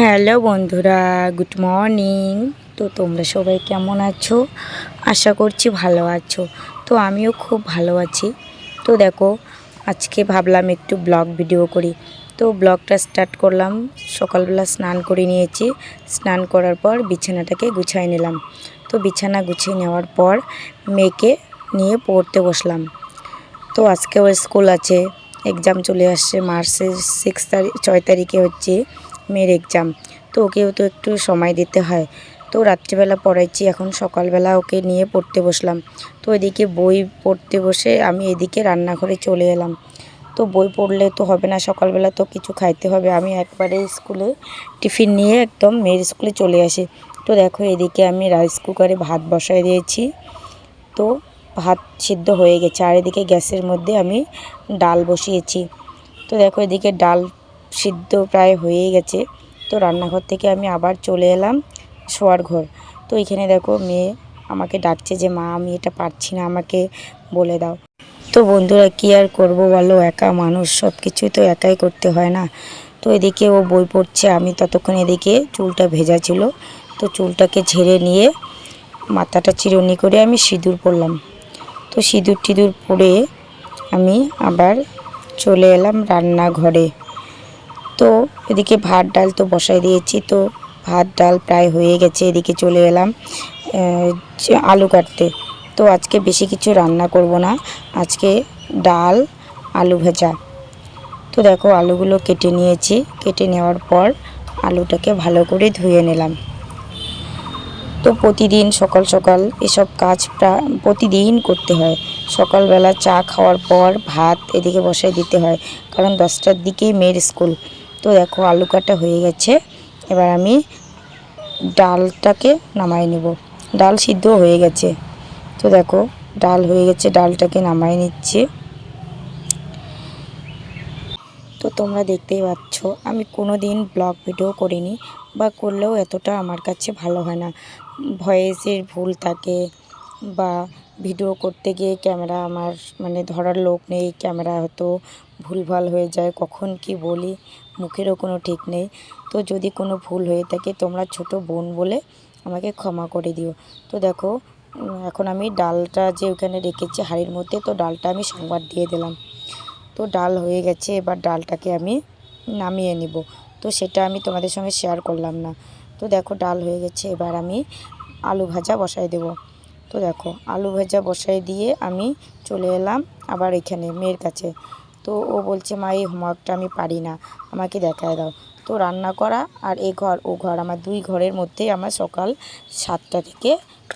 Hello বন্ধুরা, good morning. তো তোমরা সবাই কেমন আছো? আশা করছি ভালো আছো। তো আমিও খুব ভালো আছি। তো দেখো, আজকে ভাবলাম একটু ব্লগ ভিডিও করি। তো ব্লগটা স্টার্ট করলাম, সকালবেলা স্নান করে নিয়েছি। স্নান করার পর বিছানাটাকে গুছাই নিলাম। তো বিছানা গুছিয়ে নেওয়ার পর মেয়েকে নিয়ে পড়তে বসলাম। তো আজকেও স্কুল আছে এক্সাম চলে আসছে, মার্চের সিক্স তারিখ ছয় তারিখে হচ্ছে। মেয়ের এক্সাম তো ওকেও তো একটু সময় দিতে হয়। তো রাত্রিবেলা পড়াইছি এখন সকালবেলা ওকে নিয়ে পড়তে বসলাম। তো এদিকে বই পড়তে বসে আমি এদিকে রান্নাঘরে চলে এলাম। তো বই পড়লে তো হবে না, সকালবেলা তো কিছু খাইতে হবে। আমি একবারে স্কুলে টিফিন নিয়ে একদম মেয়ের স্কুলে চলে আসি। তো দেখো এদিকে আমি রাইস কুকারে ভাত বসাই দিয়েছি। তো ভাত সিদ্ধ হয়ে গেছে। আর এদিকে গ্যাসের মধ্যে আমি ডাল বসিয়েছি। তো দেখো এদিকে ডাল সিদ্ধ প্রায় হয়েই গেছে। তো রান্নাঘর থেকে আমি আবার চলে এলাম শোয়ার ঘর। তো এখানে দেখো মেয়ে আমাকে ডাকছে যে, মা, আমি এটা পারছি না, আমাকে বলে দাও। তো বন্ধুরা, কী আর করব বলো? একা মানুষ সব কিছুই তো একাই করতে হয় না। তো এদিকে ও বই পড়ছে, আমি ততক্ষণ এদিকে চুলটা ভেজা ছিল। তো চুলটাকে ঝেড়ে নিয়ে মাথাটা চিরুনি করে আমি সিঁদুর পরলাম তো সিঁদুর টিঁদুর পরে আমি আবার চলে এলাম রান্নাঘরে। তো এদিকে ভাত ডাল তো বসাই দিয়েছি, তো ভাত ডাল প্রায় হয়ে গেছে, এদিকে চলে এলাম আলু কাটতে। তো আজকে বেশি কিছু রান্না করব না, আজকে ডাল, আলু ভেজা। তো দেখো আলুগুলো কেটে নিয়েছি, কেটে নেওয়ার পর আলুটাকে ভালো করে ধুয়ে নিলাম। তো প্রতিদিন সকাল সকাল এসব কাজ প্রতিদিন করতে হয়। সকালবেলা চা খাওয়ার পর ভাত এদিকে বসাই দিতে হয়, কারণ দশটার দিকেই মেয়ের স্কুল। তো দেখো, আলু কাটা হয়ে গেছে। এবার আমি ডালটাকে নামাই নেব। ডাল সিদ্ধ হয়ে গেছে। তো দেখো, ডাল হয়ে গেছে, ডালটাকে নামাই নিচ্ছে। তো তোমরা দেখতেই পাচ্ছ, আমি কোনো দিন ব্লগ ভিডিও করিনি বা করলেও এতটা আমার কাছে ভালো হয় না। ভয়েসের ভুল থাকে বা ভিডিও করতে গিয়ে ক্যামেরা আমার মানে ধরার লোক নেই, ক্যামেরা হয়তো ভুলভাল হয়ে যায়, কখন কি বলি, মুখেরও কোনো ঠিক নেই। তো যদি কোনো ভুল হয়ে থাকে, তোমরা ছোট বোন বলে আমাকে ক্ষমা করে দিও। তো দেখো এখন আমি ডালটা যে ওখানে রেখেছি হাঁড়ির মধ্যে, তো ডালটা আমি সংবাদ দিয়ে দিলাম। তো ডাল হয়ে গেছে, এবার ডালটাকে আমি নামিয়ে নিব। তো সেটা আমি তোমাদের সঙ্গে শেয়ার করলাম না। তো দেখো, ডাল হয়ে গেছে, এবার আমি আলু ভাজা বসাই দেব। তো দেখো, আলু ভাজা বসাই দিয়ে আমি চলে এলাম আবার এখানে মেয়ের কাছে। তো ও বলছে, মা, এই হোমওয়ার্কটা আমি পারি না, আমাকে দেখায় দাও। তো রান্না করা আর এ ঘর, ও ঘর, আমার দুই ঘরের মধ্যেই আমার সকাল সাতটা থেকে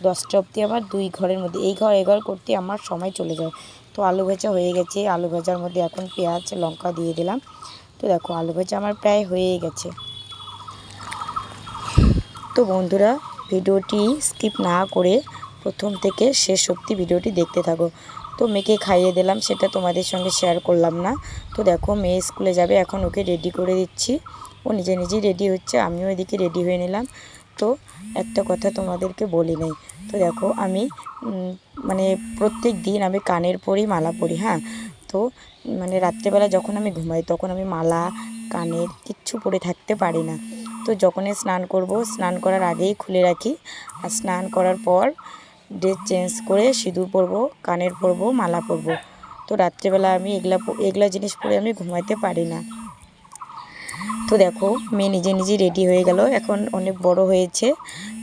দশটা অবধি আমার দুই ঘরের মধ্যে, এই ঘর, এ ঘর করতে আমার সময় চলে যায়। তো আলু ভাজা হয়ে গেছে, আলু ভাজার মধ্যে এখন পেঁয়াজ, লঙ্কা দিয়ে দিলাম। তো দেখো, আলু ভাজা আমার প্রায় হয়েই গেছে। তো বন্ধুরা, ভিডিওটি স্কিপ না করে প্রথম থেকে শেষ অবধি ভিডিওটি দেখতে থাকো। তো মেয়েকে খাইয়ে দিলাম, সেটা তোমাদের সঙ্গে শেয়ার করলাম না। তো দেখো, মেয়ে স্কুলে যাবে, এখন ওকে রেডি করে দিচ্ছি। ও নিজে নিজেই রেডি হচ্ছে, আমিও এদিকে রেডি হয়ে নিলাম। তো একটা কথা তোমাদেরকে বলি নাই, তো দেখো আমি মানে প্রত্যেক দিন আমি কানের পরি মালা পরি হ্যাঁ? তো মানে রাত্রেবেলা যখন আমি ঘুমাই, তখন আমি মালা, কানের কিচ্ছু পরে থাকতে পারি না। তো যখনই স্নান করব, স্নান করার আগেই খুলে রাখি। আর স্নান করার পর ড্রেস চেঞ্জ করে সিঁদুর পরবো, কানের পরবো, মালা পরবো। তো রাত্রেবেলা আমি এগুলা এগুলা জিনিস পরে আমি ঘুমাইতে পারি না। তো দেখো, মেয়ে নিজে নিজে রেডি হয়ে গেল, এখন অনেক বড় হয়েছে।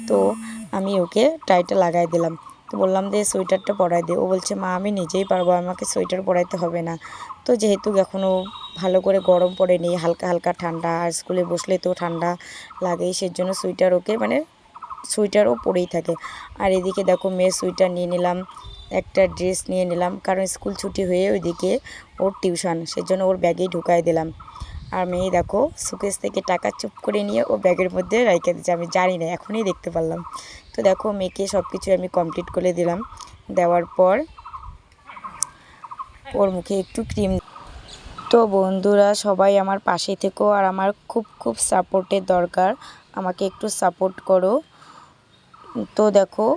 তো আমি ওকে টাইটা লাগাই দিলাম। তো বললাম যে সোয়েটারটা পরাই দে। ও বলছে, মা, আমি নিজেই পারব, আমাকে সোয়েটার পরাইতে হবে না। তো যেহেতু এখনও ভালো করে গরম পড়েনি, হালকা হালকা ঠান্ডা, আর স্কুলে বসলে তো ঠান্ডা লাগেই, সেজন্য সোয়েটার ওকে মানে সোয়েটারও পরেই থাকে। আর এদিকে দেখো মেয়ের সোয়েটার নিয়ে নিলাম, একটা ড্রেস নিয়ে নিলাম, কারণ স্কুল ছুটি হয়ে ওইদিকে ওর টিউশন, সেজন্য ওর ব্যাগেই ঢুকাই দিলাম। আর মেয়ে দেখো সুকেশ থেকে টাকা চুপ করে নিয়ে ও ব্যাগের মধ্যে রেখে দিচ্ছে আমি জানি না, এখনই দেখতে পারলাম। তো দেখো মেয়েকে সব কিছু আমি কমপ্লিট করে দিলাম, দেওয়ার পর ওর মুখে একটু ক্রিম তো বন্ধুরা সবাই আমার পাশে থেকো, আর আমার খুব খুব সাপোর্টের দরকার, আমাকে একটু সাপোর্ট করো। তো দেখো,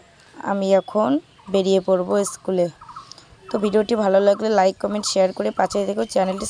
আমি এখন বেরিয়ে পড়ব স্কুলে। তো ভিডিওটি ভালো লাগলে লাইক কমেন্ট শেয়ার করে পাশে দেখো চ্যানেলটি